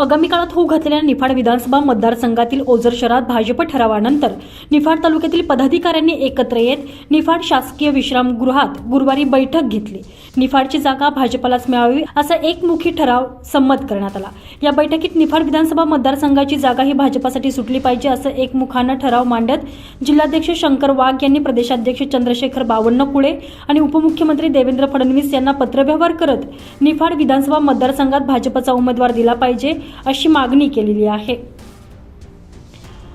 आगामी काळात होऊ घातलेल्या निफाड विधानसभा मतदारसंघातील ओझर शहरात भाजप ठरावानंतर निफाड तालुक्यातील पदाधिकाऱ्यांनी एकत्र येत निफाड शासकीय विश्रामगृहात गुरुवारी बैठक घेतली. निफाडची जागा भाजपलाच मिळावी असा एकमुखी ठराव संमत करण्यात आला. या बैठकीत निफाड विधानसभा मतदारसंघाची जागा ही भाजपासाठी सुटली पाहिजे असं एकमुखानं ठराव मांडत जिल्हाध्यक्ष शंकर वाघ यांनी प्रदेशाध्यक्ष चंद्रशेखर बावनकुळे आणि उपमुख्यमंत्री देवेंद्र फडणवीस यांना पत्रव्यवहार करत निफाड विधानसभा मतदारसंघात भाजपचा उमेदवार दिला पाहिजे अशी मागणी केलेली आहे.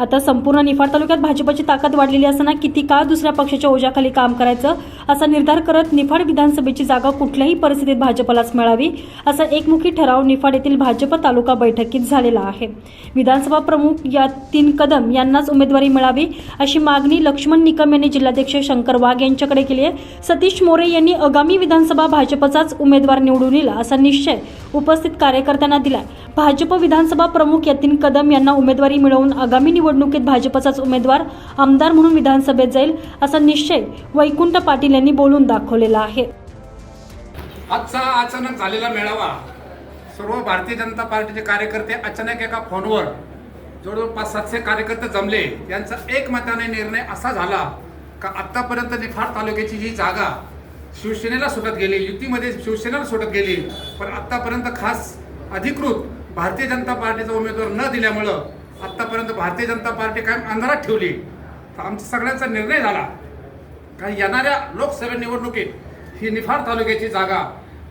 आता संपूर्ण निफाड तालुक्यात भाजपची ताकद वाढलेली असताना किती काळ दुसऱ्या पक्षाच्या ओझ्याखाली काम करायचं असा निर्धार करत निफाड विधानसभेची जागा कुठल्याही परिस्थितीत भाजपलाच मिळावी असा एकमुखी ठराव निफाड येथील भाजप तालुका बैठकीत झालेला आहे. विधानसभा प्रमुख या तीन कदम यांनाच उमेदवारी मिळावी अशी मागणी लक्ष्मण निकम यांनी जिल्हाध्यक्ष शंकर वाघ यांच्याकडे केली आहे. सतीश मोरे यांनी आगामी विधानसभा भाजपचाच उमेदवार निवडून येईल असा निश्चय उपस्थित कार्यकर्त्यांना दिलाय. भाजप विधानसभा प्रमुख यतीन कदम यांना उमेदवारी मिळवून आगामी निवडणुकीत भाजपचाच उमेदवार आमदार म्हणून विधानसभेत जाईल असा निश्चय वैकुंठ पाटील यांनी बोलून दाखवलेला आहे. आजचा अचानक झालेला मेळावा सर्व भारतीय जनता पार्टीचे कार्यकर्ते अचानक एका फोनवर जवळजवळ पाच सातशे कार्यकर्ते जमले. यांचा एकमताने निर्णय असा झाला का आत्तापर्यंत निफाड तालुक्याची ही जागा शिवसेनेला सुटत गेली युतीमध्ये शिवसेनेला सुटत गेली पण आत्तापर्यंत खास अधिकृत भारतीय जनता पार्टीचा उमेदवार न दिल्यामुळं आत्तापर्यंत भारतीय जनता पार्टी कायम अंधारात ठेवली. तर आमचा सगळ्यांचा निर्णय झाला. कारण येणाऱ्या लोकसभा निवडणुकीत ही निफाड तालुक्याची जागा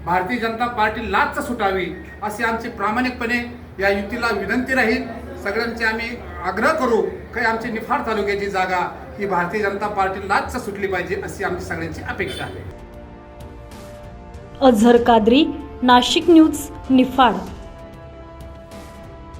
भारतीय जनता पार्टी लाच सुटावी अशी आमची प्रामाणिकपणे या युतीला विनंती राहील. सगळ्यांची आम्ही आग्रह करू काही आमची निफाड तालुक्याची जागा ही भारतीय जनता पार्टी लाच सुटली पाहिजे अशी आमची सगळ्यांची अपेक्षा आहे. अझर कादरी नाशिक न्यूज निफाड.